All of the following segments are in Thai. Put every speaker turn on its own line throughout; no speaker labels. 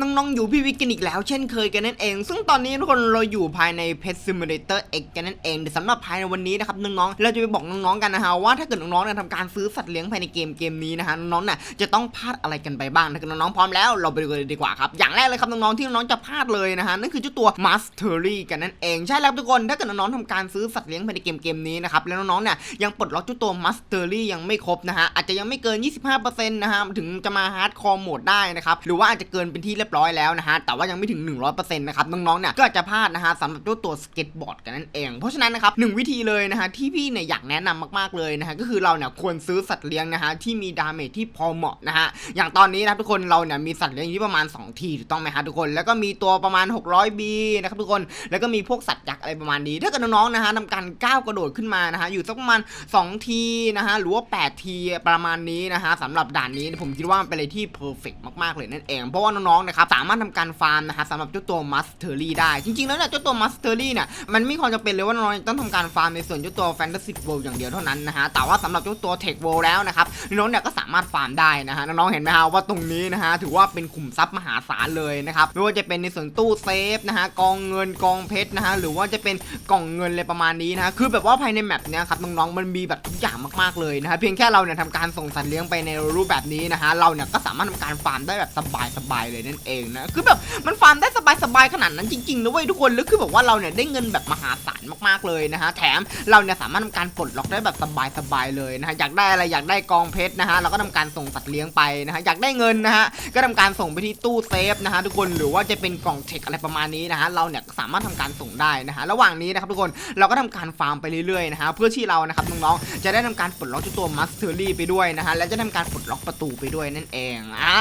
น้องๆอยู่พี่วิกกันอีกแล้วเช่นเคยกันนั่นเอง ซึ่งตอนนี้ทุกคนเราอยู่ภายใน Pet Simulator X กันนั่นเองแต่สำหรับภายในวันนี้นะครับน้องๆเราจะไปบอกน้องๆกันนะฮะว่าถ้าเกิดน้องๆเนี่ยทำการซื้อสัตว์เลี้ยงภายในเกมเกมนี้นะฮะน้องๆเนี่ยจะต้องพลาดอะไรกันไปบ้างถ้าเกิดน้องๆพร้อมแล้วเราไปดูกันเลยดีกว่าครับอย่างแรกเลยครับน้องๆที่น้องๆจะพลาดเลยนะฮะนั่นคือเจ้าตัว Mastery กันนั่นเองใช่แล้วทุกคนถ้าเกิดน้องๆทำการซื้อสัตว์เลี้ยงภายในเกมเกมนี้นะครับแล้วน้องๆเนี่ยยังปลดล็อกเจ้าตัว Mastery ยังไม่ครบนะฮะอาจจะยังไม่เกิน 25%นะฮะถึงจะมา Hardcore โหมดได้นะครับหรือว่าอาจจะเกินเป็นที่เรียบร้อยแล้วนะฮะแต่ว่ายังไม่ถึง 100%นะครับน้องๆเนี่ยก็จจะพลาดนะฮะสำหรับเจ้าตัวสเก็ตบอร์ดกันนั่นเอง เพราะฉะนั้นนะครับหนึ่งวิธีเลยนะฮะที่พี่เนี่ยอยากแนะนำมากๆเลยนะฮะก็คือเราเนี่ยควรซื้อสัตว์เลี้ยงนะฮะที่มีดาเมจที่พอเหมาะนะฮะอย่างตอนนี้นะครับทุกคนเราเนี่ยมีสัตว์เลี้ยงที่ประมาณ 2 ทีถูกต้องไหมฮะทุกคน แล้วก็มีตัวประมาณ 600บีนะครับทุกคนแล้วก็มีพวกสัตว์ยักษ์อะไรประมาณนี้ ถ้าเกิดน้องๆนะฮะทำการก้าวกระโดดขึ้นมานะฮะอยู่สักประมาณ 2 ทีนะฮะหรือว่า 8 ทีประมาณนี้นะฮะสำหรับด่านนี้ผมคิดว่ามันเป็นอะไรที่เพอร์เฟกมากๆเลยนั่นเองเพราะว่าน้องๆนะครับสามารถทำการฟาร์มนะฮะสำหรับเจ้าตัวมัสเตอรี่ได้ จริงๆแล้วเนี่ยเจ้าตัวมัสเตอรี่เนี่ยมันไม่ควรจะเป็นเลยว่าน้องต้องทำการฟาร์มในส่วนเจ้าตัวแฟนตาซีโวอย่างเดียวเท่านั้นนะฮะแต่ว่าสำหรับเจ้าตัวเทคโวแล้วนะครับน้องๆเนี่ยก็สามารถฟาร์มได้นะฮะน้องๆเห็นไหมฮะว่าตรงนี้นะฮะถือว่าเป็นขุมทรัพย์มหาศาลเลยนะครับไม่ว่าจะเป็นในส่วนตู้เซฟนะฮะกองเงินกองเพชรนะฮะหรือว่าจะเป็นกล่องเงินอะไรประมาณนี้นะฮะคือแบบว่าภายในแมปเนี่ยครับน้องๆมันมีแบบทุกอย่างมากๆเลยนะฮะเพียงแค่เราเนี่ยทำการส่งสัตว์เลี้ยงไปในรูปแบบนี้นะฮะเราเนี่ยก็สามารถทำการฟาร์มได้แบบสบายๆเลยนั่นเองนะคือแบบมันฟาร์มได้สบายๆขนาดนั้นจริงๆนะเว้ยทุกคนแล้วคือแบบว่าเราเนี่ยได้เงินแบบมหาศาลมากๆเลยนะฮะแถมเราเนี่ยสามารถทำการปลดล็อกได้แบบสบายๆเลยนะฮะอยากได้อะไรอยากได้กองเพชรนะฮะเราก็ทำการส่งสัตว์เลี้ยงไปนะฮะอยากได้เงินนะฮะก็ทำการส่งไปที่ตู้เซฟนะฮะทุกคนหรือว่าจะเป็นกล่องเทคอะไรประมาณนี้นะฮะเราเนี่ยสามารถทำการส่งได้นะฮะระหว่างนี้นะครับทุกคนเราก็ทำการฟาร์มไปเรื่อยๆนะฮะเพื่อที่เรานะครับน้องๆจะได้ทำการปลดล็อกตัวมัสเตอรี่ไปด้วยนะฮะและจะทำการปลดล็อกประตูไปด้วยนั่นเองอ่า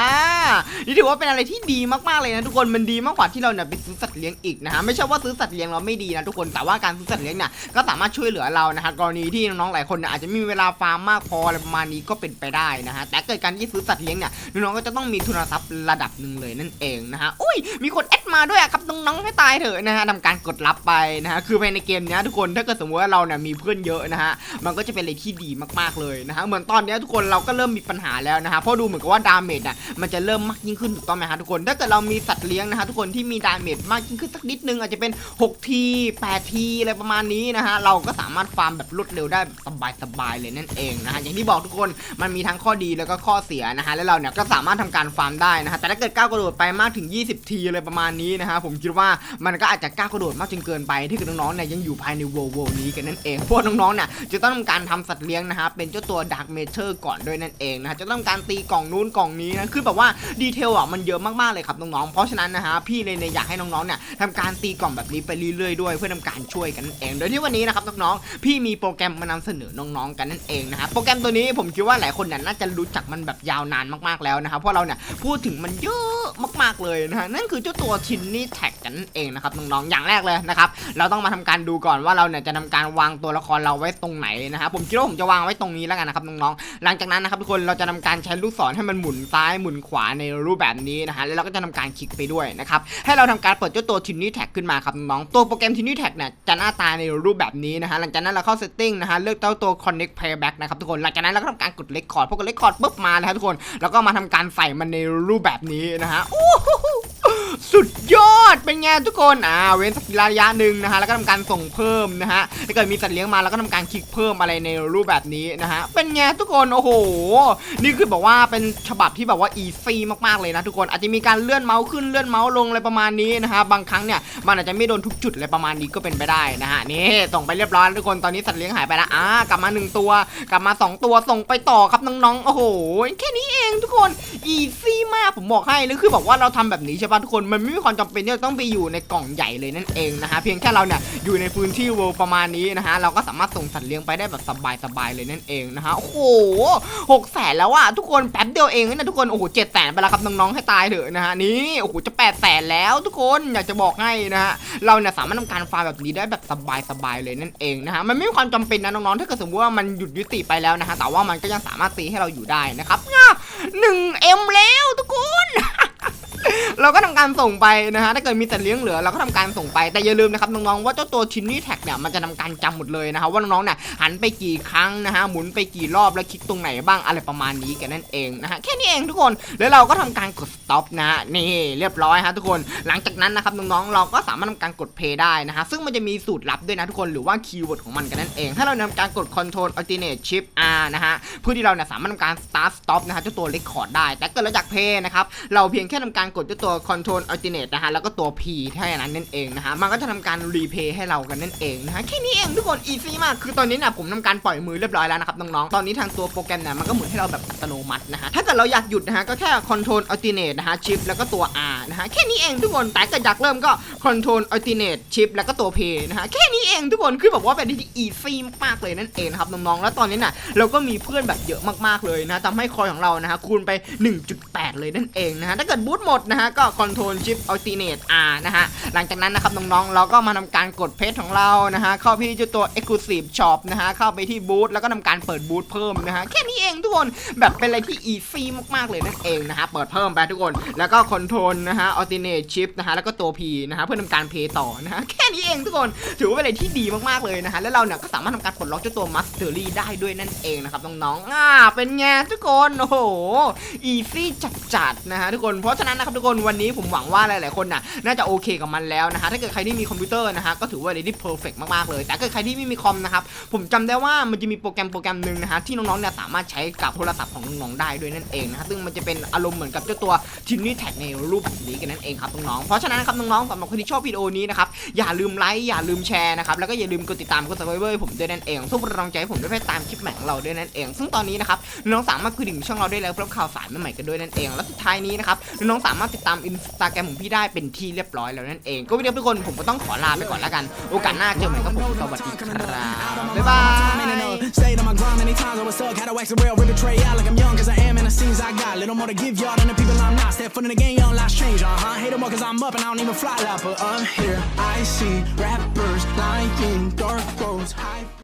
นี่ถือว่าเป็นอะไรที่ดีีมากๆเลยนะทุกคนมันดีมากกว่าที่เราเนี่ยไปซื้อสัตว์เลี้ยงอีกนะฮะไม่ใช่ว่าซื้อสัตว์เลี้ยงเราไม่ดีนะทุกคนแต่ว่าการซื้อสัตว์เลี้ยงเนี่ยก็สามารถช่วยเหลือเรานะฮะกรณีที่น้องๆหลายคนเนี่ยอาจจะม่มีเวลาฟาร์มมากพออะไรประมาณนี้ก็เป็นไปได้นะฮะแต่เกิดการที่ซื้อสัตว์เลี้ยงเนี่ยน้องๆก็จะต้องมีทุนทรัพย์ระดับหนึ่งเลยนั่นเองนะฮะอุ้ยมีคนแอด มาด้วยอะครับน้องๆให้ตายเถอะนะฮะทำการกดรับไปนะฮะคือภายในเกมเนี้ยทุกคนถ้าเกิดสมมติว่าเราเนี่ยมีเพื่อนเยอะนะฮะมันก็จะเป็นอะไรที่ดีมากๆเลยนะฮะเหมือนตอนเนี้ยทุกคนเราก็เริ่มมีปัญหาแล้วนะฮะเพราะดูเหมือนกับว่าดาเมจอะมันจะเริ่มมากยิ่งขึ้นถูกต้องไหมฮะทุกคนถ้าเกิดเรามีสัตว์เลี้ยงนะฮะทุกคนที่มีดาเมจมากยิ่งขึ้นสักนิดนึงอาจจะเป็น6ที8ทีอะไรประมาณนี้นะฮะเราก็สามารถฟาร์มแบบรวดเร็วได้แบบสบายๆเลยนั่นเองนะฮะอย่างที่บอกทุกคนมันมีทั้งข้อดีแล้วก็ข้อเสียนะฮะแล้วเราเนี่ยก็สามารถทำการฟาร์มได้นะฮะแต่ถ้าเกิดก้าวกระโดดไปมากถึง 20 ทีอะไรประมาณนี้นะฮะผมคิดว่ามันก็อาจจะก้าวกระโดดมากจนเกินไปที่คือน้องๆเนี่ยยังอยู่ภายในโวลโวนี้กันนั่นเองเพราะว่าน้องๆเนี่ยจะต้องทำการทำสัตว์เลี้ยงนะฮะเป็นเจ้าตัวดาร์กเมเทอร์ก่อนด้วยนั่นเองนะฮะจะต้องการตีกล่องนู้นกล่องนี้นะคือแบบว่าดีเทลอะมันเยอะมากๆเลยครับน้องๆเพราะฉะนั้นนะฮะพี่เลยเนี่ยอยากให้น้องๆเนี่ยทำการตีกล่องแบบนี้ไปเรื่อยๆด้วย เพื่อทำการช่วยกันนั่นเอง โดยที่วันนี้นะครับน้องๆพี่มีโปรแกรมมานำเสนอน้องๆกันนั่นเองนะฮะโปรแกรมตัวนี้ผมคิดว่าหลายคนเนี่ยน่าจะรู้จักมันแบบยาวนานมากๆแล้วนะครับเพราะเราเนี่ยพูดถึงมันเยอะมากๆเลยนะฮะนั่นคือเจ้าตัวทินนี่แท็กกันนั่นเองนะครับน้องๆอย่างแรกเลยนะครับเราต้องมาทำการดูก่อนว่าเราเนี่ยจะทำการวางตัวละครเราไว้ตรงไหนนะครับผมคิดว่าผมจะวางไว้ตรงนี้แล้วกันนะครับน้องๆหลังจากนั้นนะครับทุกคนเราจะทำการใช้ลูกศรให้มันหมุนซ้ายหมุนขวาในรูปแบบนี้นะฮะแล้วเราก็จะทำการคลิกไปด้วยนะครับให้เราทำการเปิดเจ้าตัวทินนี่แท็กขึ้นมาครับน้องๆตัวโปรแกรมทินนี่แท็กเนี่ยจะหน้าตาในรูปแบบนี้นะฮะหลังจากนั้นเราเข้า setting นะฮะเลือกเจ้าตัว connect playback นะครับทุกคนหลังจากนั้นเราก็ทำการกด record พอกด record ปุ๊บมาแล้วทุกคน แล้วก็มาทำการใส่มันในรูปแบบนี้นะฮะอู้หู สุดยอดเป็นไงทุกคนอ่าเว้นสักระยะหนึ่งนะฮะแล้วก็ทำการส่งเพิ่มนะฮะถ้าเกิดมีสัตว์เลี้ยงมาแล้วก็ทำการคลิกเพิ่มอะไรในรูปแบบนี้นะฮะเป็นไงทุกคนโอ้โห นี่คือบอกว่าเป็นฉบับที่แบบว่าอีซี่มากๆเลยนะทุกคนอาจจะมีการเลื่อนเมาส์ขึ้นเลื่อนเมาส์ลงอะไรประมาณนี้นะฮะบางครั้งเนี่ยมันอาจจะไม่โดนทุกจุดอะไรประมาณนี้ก็เป็นไปได้นะฮะนี่ส่งไปเรียบร้อยทุกคนตอนนี้สัตว์เลี้ยงหายไปแล้วอ่ากลับมาหนึ่งตัว กลับมาสองตัวส่งไปต่อครับน้องๆโอ้โหแค่นี้เองทุกคนอีซี่มากผมบอกให้แล้วคือบอกว่าเราทำแบบนี้ใช่ปะทุกคนมันไม่มีความจำเป็นที่จะต้องไปอยู่ในกล่องใหญ่เลยนั่นเองนะฮะเพียงแค่เราเนี่ยอยู่ในพื้นที่เวิลประมาณนี้นะฮะเราก็สามารถส่งสัตว์เลี้ยงไปได้แบบสบายๆเลยนั่นเองนะฮะโอ้โหหกแสนแล้วอะทุกคนแป๊บเดียวเองนะทุกคนโอ้โหเจ็ดแสนไปแล้วครับน้องๆให้ตายเถอะนะฮะนี่โอ้โหจะแปดแสนแล้วทุกคนอยากจะบอกให้นะฮะเราเนี่ยสามารถทำการฟาร์มแบบนี้ได้แบบสบายๆเลยนั่นเองนะฮะมันไม่มีความจำเป็นนะน้องๆถ้าเกิดสมมติว่ามันหยุดยุติไปแล้วนะฮะแต่ว่ามันก็ยังสามารถตีให้เราอยู่ได้นะครับหนึ่งเอ็มแล้วทุกคน เราก็ทำการส่งไปนะฮะถ้าเกิดมีแต่เลี้ยงเหลือเราก็ทำการส่งไปแต่อย่าลืมนะครับน้องๆว่าเจ้าตัวชินนี่แท็กเนี่ยมันจะทำการจำหมดเลยนะครับว่าน้องๆเนี่ยหันไปกี่ครั้งนะฮะหมุนไปกี่รอบแล้วคลิกตรงไหนบ้างอะไรประมาณนี้กันนั่นเองนะฮะแค่นี้เองทุกคนแล้วเราก็ทำการกด stop นะฮะนี่เรียบร้อยฮะทุกคนหลังจากนั้นนะครับน้องๆเราก็สามารถทำการกด play ได้นะฮะซึ่งมันจะมีสูตรลับด้วยนะทุกคนหรือว่าคีย์เวิร์ดของมันกันนั่นเองถ้าเราทำการกด control alternate shift r นะฮะเพื่อที่เราเนี่ยสามารถทำการ start stop นะฮะเจ้าตัว record ได้ แต่เกิดเราอยาก play นะครับเราเพียงแค่ทำการกดเจ้าตัว control alternate นะฮะแล้วก็ตัว p เท่านั้นนั่นเองนะฮะมันก็จะทำการ replay ให้เรากันนั่นเองนะฮะแค่นี้เองทุกคน easy มากคือตอนนี้นี่ยผมทำการปล่อยมือเรียบร้อยแล้วนะครับน้องๆตอนนี้ทางตัวโปรแกรมเนี่ยมันก็หมุนให้เราแบบอัตโนมัตินะฮะถ้าเกิดเราอยากหยุดนะฮะก็แค่ control alternate นะฮะ shift แล้วก็ตัว r นะฮะแค่นี้เองทุกคนแต่ถ้าเกิดอยากเริ่มก็ control alternate shift แล้วก็ตัว p นะฮะแค่นี้เองทุกคนคือแบบว่าเป็นที่ easy มากเลยนั่นเองครับน้องๆแล้วตอนนี้นะเราก็มีเพื่อนแบบเยอะมากๆเลยนะทำให้คอยของเรานะฮะคูณไป 1.8 เลยนั่นเองนะฮะถ้าเกิดบูทหมดนะะฮะก็ control shift alternate r นะฮะหลังจากนั้นนะครับน้องๆเราก็มาทำการกดเพจของเรานะฮะเข้าที่เจ้าตัว exclusive shop นะฮะเข้าไปที่บูธแล้วก็ทำการเปิดบูธเพิ่มนะฮะแค่นี้เองทุกคนแบบเป็นอะไรที่ easy มากๆเลยนั่นเองนะฮะเปิดเพิ่มไปทุกคนแล้วก็ control นะฮะ alternate shift นะฮะแล้วก็ตัว p นะฮะเพื่อทำการเพย์ต่อนะฮะแค่นี้เองทุกคนถือว่าเป็นอะไรที่ดีมากๆเลยนะฮะแล้วเราเนี่ยก็สามารถทำการปลดล็อกเจ้าตัว mastery ได้ด้วยนั่นเองนะครับน้องๆอ่าเป็นไงทุกคนโอ้โห easy จัดๆนะฮะทุกคนเพราะฉะนั้นนะครับทุกคนวันนี้ผมหวังว่าหลาย ๆ คนน่ะน่าจะโอเคกับมันแล้วนะฮะถ้าเกิดใครที่มีคอมพิวเตอร์นะฮะก็ถือว่าอะไรที่เพอร์เฟกมาก ๆ เลย แต่ถ้าเกิดใครที่ไม่มีคอมนะครับผมจำได้ว่ามันจะมีโปรแกรมโปรแกรมหนึ่งนะฮะที่น้อง ๆ เนี่ยสามารถใช้กับโทรศัพท์ของน้อง ๆ ได้ด้วยนั่นเองนะฮะซึ่งมันจะเป็นอารมณ์เหมือนกับเจ้าตัวทินนี่แท็กในรูปแบบนี้กันนั่นเองครับน้องๆเพราะฉะนั้นครับน้องๆสำหรับคนที่ชอบวิดีโอนี้นะครับอย่าลืมไลค์อย่าลืมแชร์นะครับแล้วก็อย่าลืมกดติดตามกด subscribe ผมด้วยนั่นเองทุกกำลังใจผมด้วยไปตามคลิปใหม่ของเราด้วยนั่นเอง ซึ่งตอนนี้นะครับน้องๆสามารถคุยถึงช่องเราได้แล้วเพื่อข่าวสารใหม่ๆกันด้วยนั่นเอง แล้วสุดท้ายนี้นะครับน้องๆสามารถติดตามอินสตาแกรมของพี่ได้เป็นที่เรียบร้อยแล้วนั่นเอง ก็วิดีโอทุกคนผมก็ต้องขอลาไปก่อนแล้วกัน โอกาสหน้าเจอกัม่ครับผมสวัสดีครับบ๊ายบาย
I see rappers lying, dark roads, high.